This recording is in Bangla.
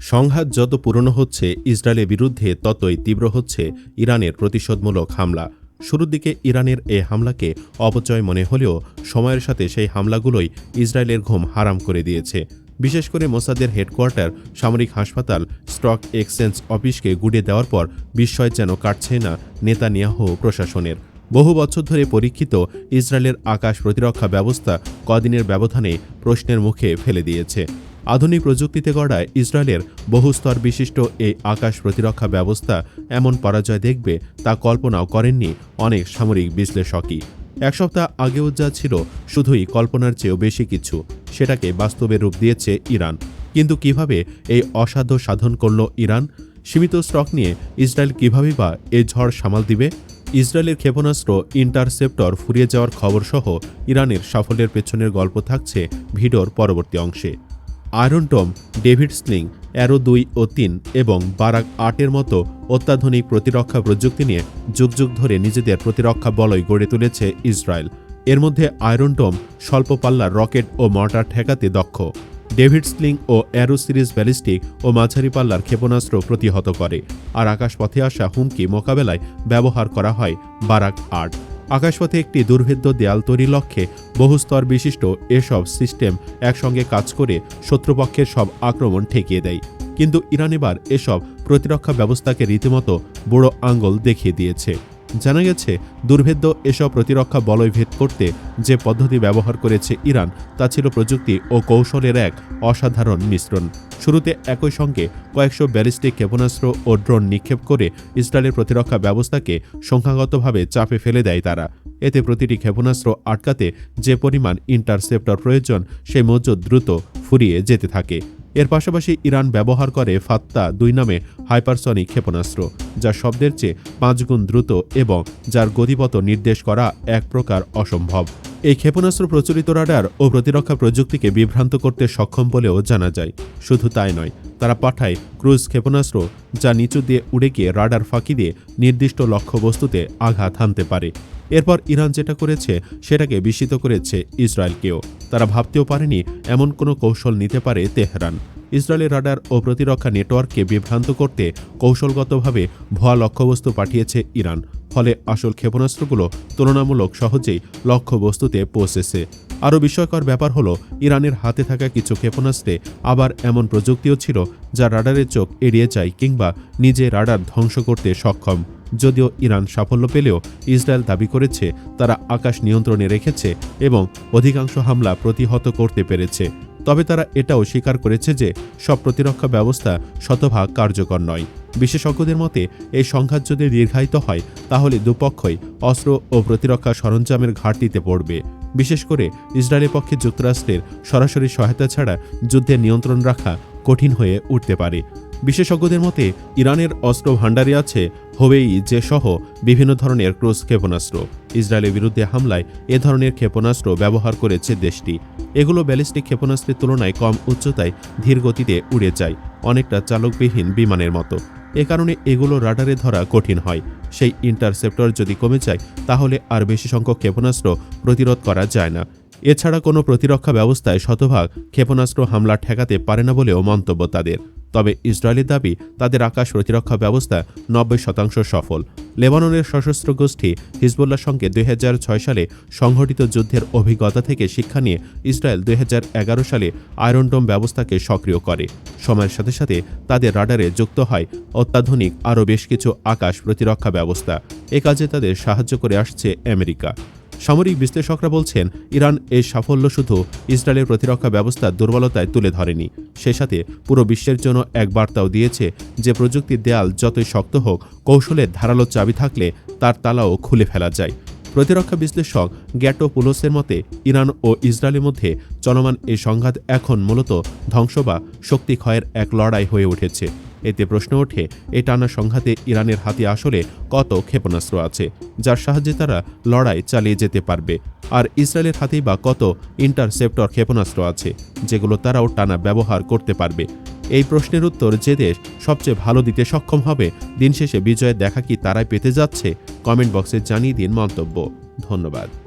সংঘাত যত পুরনো হচ্ছে, ইসরায়েলের বিরুদ্ধে ততই তীব্র হচ্ছে ইরানের প্রতিশোধমূলক হামলা। শুরুর দিকে ইরানের এই হামলাকে অপচয় মনে হলেও সময়ের সাথে সেই হামলাগুলোই ইসরায়েলের ঘুম হারাম করে দিয়েছে। বিশেষ করে মোসাদের হেডকোয়ার্টার, সামরিক হাসপাতাল, স্টক এক্সচেঞ্জ অফিসকে গুড়িয়ে দেওয়ার পর বিস্ময় যেন কাটছে না নেতানিয়াহু প্রশাসনের। বহু বছর ধরে পরীক্ষিত ইসরায়েলের আকাশ প্রতিরক্ষা ব্যবস্থা কদিনের ব্যবধানে প্রশ্নের মুখে ফেলে দিয়েছে। আধুনিক প্রযুক্তিতে গড়া ইসরায়েলের বহুস্তর বিশিষ্ট এই আকাশ প্রতিরক্ষা ব্যবস্থা এমন পরাজয় দেখবে তা কল্পনাও করেননি অনেক সামরিক বিশ্লেষকই। এক সপ্তাহ আগেও যা ছিল শুধুই কল্পনার চেয়েও বেশি কিছু, সেটাকে বাস্তবে রূপ দিয়েছে ইরান। কিন্তু কীভাবে এই অসাধ্য সাধন করল ইরান? সীমিত স্টক নিয়ে ইসরায়েল কীভাবে বা এ ঝড় সামাল দিবে? ইসরায়েলের ক্ষেপণাস্ত্র ইন্টারসেপ্টর ফুরিয়ে যাওয়ার খবর সহ ইরানের সাফল্যের পেছনের গল্প থাকছে ভিডিওর পরবর্তী অংশে। Iron Dome, David Sling, Arrow দুই ও তিন এবং বারাক আটের মতো অত্যাধুনিক প্রতিরক্ষা প্রযুক্তি নিয়ে যুগ যুগ ধরে নিজেদের প্রতিরক্ষা বলয় গড়ে তুলেছে ইসরায়েল। এর মধ্যে আয়রন টম স্বল্প পাল্লার রকেট ও মর্টার ঠেকাতে দক্ষ। ডেভিড স্লিং ও অ্যারো সিরিজ ব্যালিস্টিক ও মাঝারি পাল্লার ক্ষেপণাস্ত্র প্রতিহত করে। আর আকাশপথে আসা হুমকি মোকাবেলায় ব্যবহার করা হয় বারাক আট। আকাশপথে একটি দুর্ভেদ্য দেয়াল তৈরির লক্ষ্যে বহুস্তর বিশিষ্ট এসব সিস্টেম একসঙ্গে কাজ করে শত্রুপক্ষের সব আক্রমণ ঠেকিয়ে দেয়। কিন্তু ইরান এবার এসব প্রতিরক্ষা ব্যবস্থাকে রীতিমতো বড় আঙ্গল দেখিয়ে দিয়েছে। জানা গেছে, দুর্ভেদ্য এসব প্রতিরক্ষা বলয় ভেদ করতে যে পদ্ধতি ব্যবহার করেছে ইরান, তা ছিল প্রযুক্তি ও কৌশলের এক অসাধারণ মিশ্রণ। শুরুতে একই সঙ্গে কয়েকশো ব্যালিস্টিক ক্ষেপণাস্ত্র ও ড্রোন নিক্ষেপ করে ইসরায়েলের প্রতিরক্ষা ব্যবস্থাকে সংখ্যাগতভাবে চাপে ফেলে দেয় তারা। এতে প্রতিটি ক্ষেপণাস্ত্র আটকাতে যে পরিমাণ ইন্টারসেপ্টর প্রয়োজন, সেই মজুদ দ্রুত ফুরিয়ে যেতে থাকে। এর পাশাপাশি ইরান ব্যবহার করে ফাত্তা দুই নামে হাইপারসনিক ক্ষেপণাস্ত্র, যা শব্দের চেয়ে পাঁচগুণ দ্রুত এবং যার গতিপথ নির্দেশ করা এক প্রকার অসম্ভব। এই ক্ষেপণাস্ত্র প্রচলিত রাডার ও প্রতিরক্ষা প্রযুক্তিকে বিভ্রান্ত করতে সক্ষম বলেও জানা যায়। শুধু তাই নয় তারা পাঠায় ক্রুজ ক্ষেপণাস্ত্র যা নিচু দিয়ে উড়ে গিয়ে রাডার ফাঁকি দিয়ে নির্দিষ্ট লক্ষ্যবস্তুতে আঘাত হানতে পারে। এরপর ইরান যেটা করেছে, সেটাকে বিস্মিত করেছে ইসরায়েলকেও। তারা ভাবতেও পারেনি এমন কোনো কৌশল নিতে পারে তেহরান। ইসরায়েলের রাডার ও প্রতিরক্ষা নেটওয়ার্ককে বিভ্রান্ত করতে কৌশলগতভাবে ভুয়া লক্ষ্যবস্তু পাঠিয়েছে ইরান। ফলে আসল ক্ষেপণাস্ত্রগুলো তুলনামূলক সহজেই লক্ষ্যবস্তুতে পৌঁছেছে। আরও বিস্ময়কর ব্যাপার হলো, ইরানের হাতে থাকা কিছু ক্ষেপণাস্ত্রে আবার এমন প্রযুক্তিও ছিল যা রাডারের চোখ এড়িয়ে যায় কিংবা নিজে রাডার ধ্বংস করতে সক্ষম। যদিও ইরান সাফল্য পেলেও ইসরায়েল দাবি করেছে, তারা আকাশ নিয়ন্ত্রণে রেখেছে এবং অধিকাংশ হামলা প্রতিহত করতে পেরেছে। তবে তারা এটাও স্বীকার করেছে যে সব প্রতিরক্ষা ব্যবস্থা শতভাগ কার্যকর নয়। বিশেষজ্ঞদের মতে, এই সংঘাত যদি দীর্ঘায়িত হয়, তাহলে দুপক্ষই অস্ত্র ও প্রতিরক্ষা সরঞ্জামের ঘাটতিতে পড়বে। বিশেষ করে ইসরায়েলের পক্ষে যুক্তরাষ্ট্রের সরাসরি সহায়তা ছাড়া যুদ্ধের নিয়ন্ত্রণ রাখা কঠিন হয়ে উঠতে পারে। বিশেষজ্ঞদের মতে, ইরানের অস্ত্র ভাণ্ডারে আছে হোবেই যে সহ বিভিন্ন ধরনের ক্রুজ ক্ষেপণাস্ত্র। ইসরায়েলের বিরুদ্ধে হামলায় এ ধরনের ক্ষেপণাস্ত্র ব্যবহার করেছে দেশটি। এগুলো ব্যালিস্টিক ক্ষেপণাস্ত্রের তুলনায় কম উচ্চতায় ধীর গতিতে উড়ে যায়, অনেকটা চালকবিহীন বিমানের মতো। এ কারণে এগুলো রাডারে ধরা কঠিন হয়। সেই ইন্টারসেপ্টর যদি কমে যায়, তাহলে আর বেশি সংখ্যক ক্ষেপণাস্ত্র প্রতিরোধ করা যায় না। এছাড়া কোনো প্রতিরক্ষা ব্যবস্থায় শতভাগ ক্ষেপণাস্ত্র হামলা ঠেকাতে পারে না বলেও মন্তব্য তাদের। তবে ইসরায়েলের দাবি, তাদের আকাশ প্রতিরক্ষা ব্যবস্থা নব্বই শতাংশ সফল। লেবাননের সশস্ত্র গোষ্ঠী হিজবুল্লার সঙ্গে দুই হাজার ছয় সালে সংঘটিত যুদ্ধের অভিজ্ঞতা থেকে শিক্ষা নিয়ে ইসরায়েল দুই হাজার এগারো সালে আয়রনডোম ব্যবস্থাকে সক্রিয় করে। সময়ের সাথে সাথে তাদের রাডারে যুক্ত হয় অত্যাধুনিক আরও বেশ কিছু আকাশ প্রতিরক্ষা ব্যবস্থা। এ কাজে তাদের সাহায্য করে আসছে আমেরিকা। সামরিক বিশ্লেষকরা বলছেন, ইরান এই সাফল্য শুধু ইসরায়েলের প্রতিরক্ষা ব্যবস্থার দুর্বলতায় তুলে ধরেনি। সে সাথে পুরো বিশ্বের জন্য এক বার্তাও দিয়েছে যে প্রযুক্তির দেয়াল যতই শক্ত হোক, কৌশলের ধারালো চাবি থাকলে তার তালাও খুলে ফেলা যায়। প্রতিরক্ষা বিশ্লেষক গ্যাটো পুলোসের মতে, ইরান ও ইসরায়েলের মধ্যে চলমান এই সংঘাত এখন মূলত ধ্বংস বা শক্তি ক্ষয়ের এক লড়াই হয়ে উঠেছে। এতে প্রশ্ন ওঠে এই টানা সংঘাতে ইরানের হাতে আসলে কত ক্ষেপণাস্ত্র আছে, যার সাহায্যে তারা লড়াই চালিয়ে যেতে পারবে, আর ইসরায়েলের হাতেই বা কত ইন্টারসেপ্টর ক্ষেপণাস্ত্র আছে, যেগুলো তারাও টানা ব্যবহার করতে পারবে? এই প্রশ্নের উত্তর যে দেশ সবচেয়ে ভালো দিতে সক্ষম হবে, দিন শেষে বিজয়ের দেখা কি তারাই পেতে যাচ্ছে? কমেন্ট বক্সে জানিয়ে দিন মন্তব্য। ধন্যবাদ।